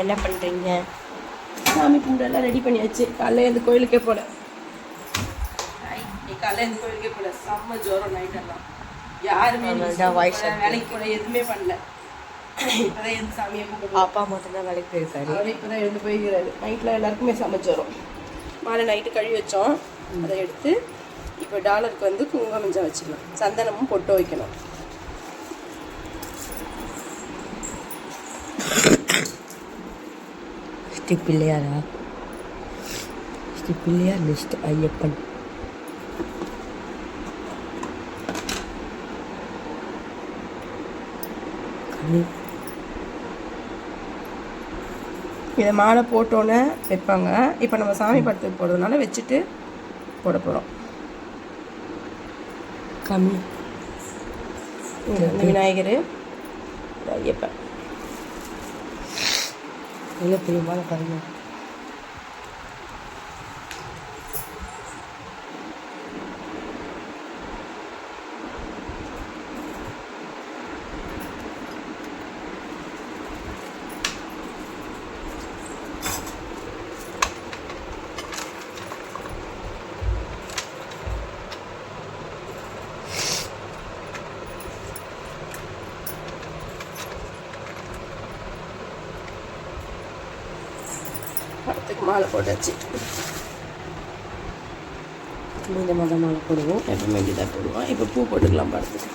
என்ன பண்ணுறீங்க சாமி கும்பிடெல்லாம் ரெடி பண்ணியாச்சு. காலைல இந்த கோயிலுக்கே போல. நீ காலைல இந்த கோயிலுக்கே போல. செம்ம ஜோரம் நைட் எல்லாம். யாருமே வேலைக்கு போல எதுவுமே பண்ணல. இப்பதான் எந்த சாமியை கும்பிட்டு அப்பா மட்டும்தான் வேலைக்கு போயிருக்காரு. அவர் இப்பதான் எழுந்து போய்கிறாரு நைட்டில் எல்லாருக்குமே சமைச்சோம் மாலை நைட்டு கழுவி வச்சோம். அதை எடுத்து இப்போ டாலருக்கு வந்து குங்குமம் மஞ்சள் வச்சுக்கலாம். சந்தனமும் பொட்டு வைக்கணும். ஸ்ரீ பிள்ளையாரா ஸ்ரீ பிள்ளையார் நெக்ஸ்ட் ஐயப்பன் இதை மாலை போட்டோன்னே வைப்பாங்க. இப்போ நம்ம சாமி படத்துக்கு போடுறதுனால வச்சுட்டு போட போகிறோம் கம்மி. விநாயகர் ஐயப்பன். எவ்வளோ பெரியமான பாருங்க. படத்துக்கு மாலை போட்டாச்சு. இந்த மதம் மாலை போடுவோம். எப்பவுமே தான் போடுவோம். இப்போ பூ போட்டுக்கலாம் படத்துக்கு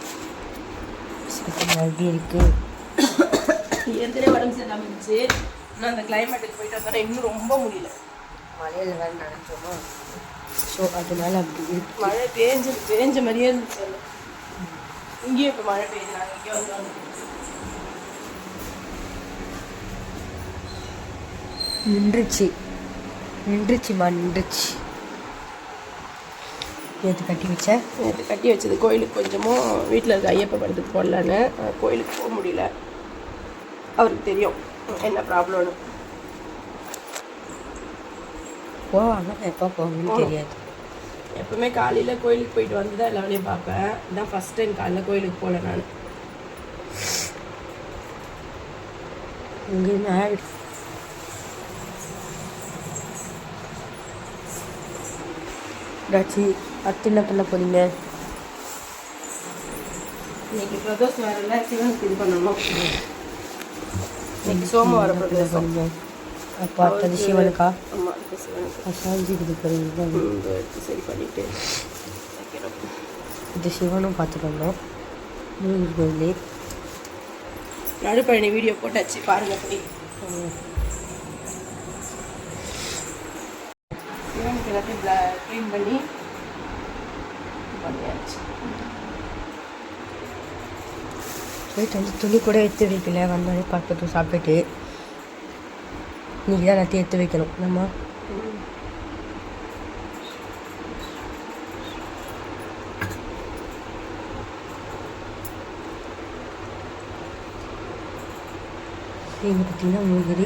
எப்படி இருக்கு. ஏற்கனவே உடம்பு சரியில்லாம இருந்துச்சு. இன்னும் அந்த கிளைமேட்டுக்கு போயிட்டு வந்தோன்னா இன்னும் ரொம்ப முடியல. மலையில் வேறு நினைச்சோமா ஸோ அதனால அப்படி இருக்கு. மழை பேஞ்சு பேஞ்ச மாதிரியே இருந்துச்சு. இங்கேயும் இப்போ மழை பெய்யுது நாங்கள் இங்கே வந்தோம் நின்றுச்சு. நின்றுச்சுமா நின்றுச்சு நேற்று கட்டி வச்ச? நேற்று கட்டி வச்சது கோயிலுக்கு கொஞ்சமும் வீட்டில் இருக்க ஐயப்ப படத்துக்கு போடலான்னு கோயிலுக்கு போக முடியல. அவருக்கு தெரியும் என்ன ப்ராப்ளம்னு. போவாங்க எப்போ போவாங்கன்னு தெரியாது. எப்பவுமே காலையில் கோயிலுக்கு போயிட்டு வந்து தான் எல்லா வேலையும் பார்ப்பேன். இதான் ஃபஸ்ட் டைம் காலைல கோயிலுக்கு போகல நான். இங்கேருந்து ஆயிடு டாச்சி அடுத்து என்ன பண்ண போறீங்க. இன்னைக்கு பிரதோஷம் வரல சிவனுக்கு இது பண்ணணும்? இன்னைக்கு சோமவார பிரதோஷம். அப்போ அடுத்தது சிவனுக்கா? ஆமாம் சாஞ்சி இது போகிறீங்க சரி பண்ணிட்டு. இது சிவனும் பார்த்துக்கணும் மூணு கோயிலே. நடுப்பழனி வீடியோ போட்டாச்சு பாருங்க அப்படி. எல்லாத்தையும் க்ளீன் பண்ணி பண்ணியாச்சு. போயிட்டு வந்து துணி கூட எடுத்து வைக்கல. வந்தாலே பார்க்கட்டும் சாப்பிட்டுட்டு இன்னைக்கு தான் எல்லாத்தையும் எடுத்து வைக்கணும். நம்ம இங்கே பார்த்தீங்கன்னா மூகிரி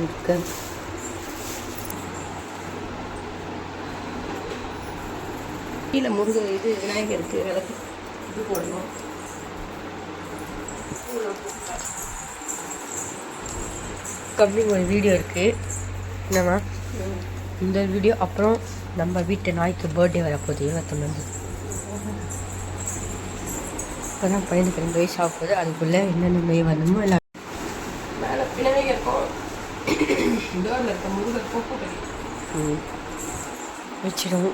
இருக்க. கீழே முருகன் இது விநாயகருக்கு விளக்கு இது போடணும். கம்மி ஒரு வீடியோ இருக்குது என்னம்மா? இந்த வீடியோ அப்புறம் நம்ம வீட்டு நாய்க்கு பர்த்டே வரப்போகுது இருபத்தொன்னு இப்போ தான் பையனுக்கு ரெண்டு வயசு ஆக போகுது. அதுக்குள்ளே என்னென்ன நோய் வரணுமோ எல்லாம் மேலே விநாயகருக்கும் டோரில் இருக்க முருகருக்கும் கூட்டணி ம். வச்சிடும்.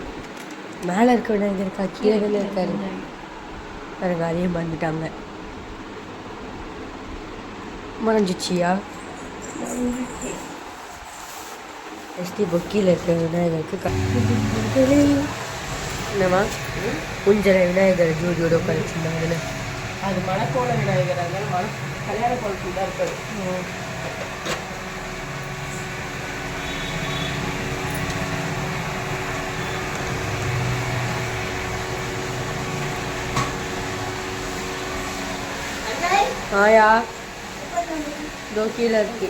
மேலே இருக்க விநாயகர் இருக்கா? கீழே தானே இருக்காரு. எனக்கு அதையும் மறந்துட்டாங்க. மறைஞ்சிச்சியா எஸ்டி பொக்கியில் இருக்கிற விநாயகருக்கு என்னம்மா? குஞ்சர விநாயகர் ஜோடியோட உட்காந்துருந்தாங்க அது மணக்கோல விநாயகர் அதனால மண கல்யாண கோலத்தில் தான் இருக்காது ஆயா இதோ கீழே இருக்கு.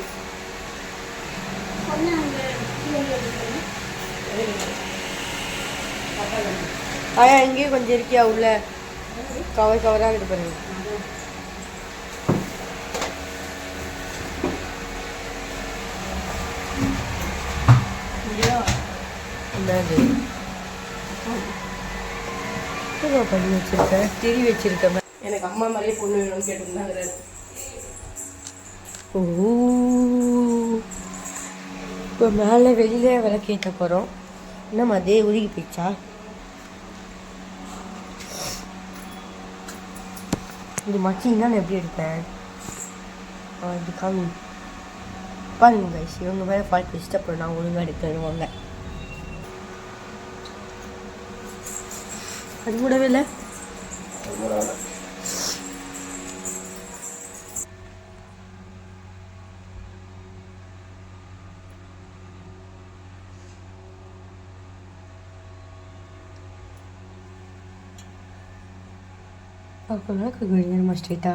ஆயா இங்கேயும் கொஞ்சம் இருக்கியா உள்ள? கவர் கவராக இது இல்லையா என்னது பண்ணி வச்சிருக்கேன் திரி வச்சிருக்கேன் எனக்கு அம்மா மாதிரியே பொண்ணு வேணும்னு கேட்டிருந்தாங்க ஓ. இப்போ மேலே வெளியில விளக்கேற்ற போகிறோம் என்னம்மா அதே உருகி போயிடுச்சா? இது மச்சிங்கன்னா நான் எப்படி எடுப்பேன்? ஆ இது காமி. பாருங்க guys இவங்க மேலே ஃபால்ட் அப்புறம் நான் ஒழுங்காக எடுத்துருவாங்க அது கூடவே இல்லை. அப்போனா கல்யாணமா ஸ்ட்ரெயிட்டா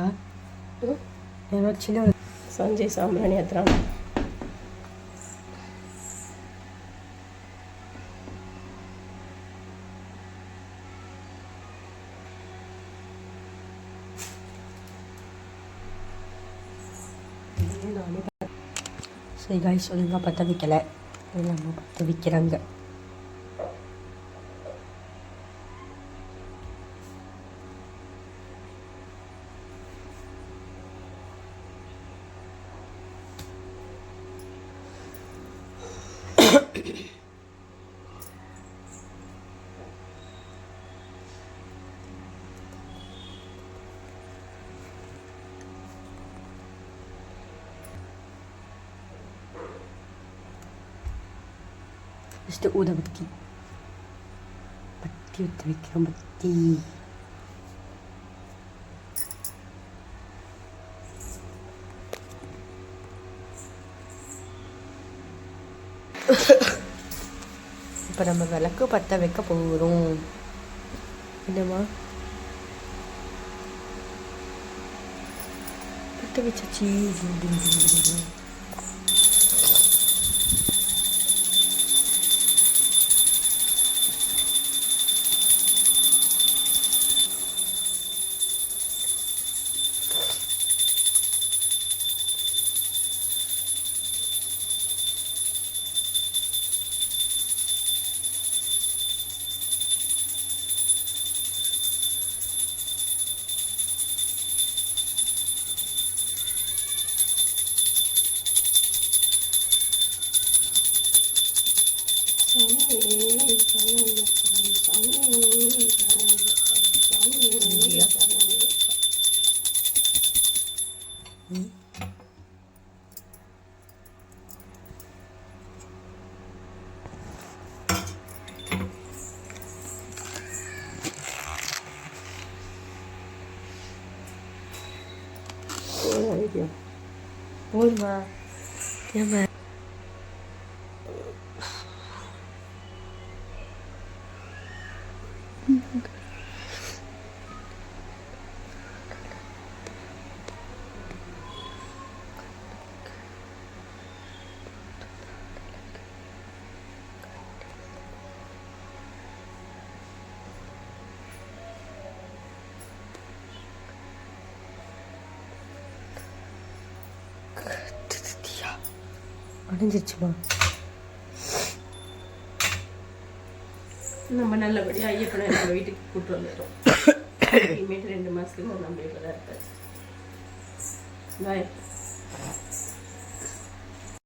எனக்கு சின்ன சஞ்சய் சாம்பிராணி ஏத்துறாங்க சரி காய்ஸ் ஒழுங்காக பற்ற வைக்கலை நம்ம பற்ற வைக்கிறாங்க ஃபஸ்ட்டு ஊதபத்தி பத்தி ஊற்றி வைக்கிறோம் பத்தி இப்போ நம்ம விளக்கு பற்ற வைக்க போகிறோம் என்னம்மா பற்ற வச்சாச்சு ગયો ભોજમાં તેમાં அடைஞ்சிருச்சுமா நம்ம நல்லபடியாக ஐயப்பனை நம்ம வீட்டுக்கு கூட்டு வந்துடுறோம் இனிமேட்டு ரெண்டு மாதத்துக்கு நம்ம வீட்டில் தான் இருப்பேன். பாய்.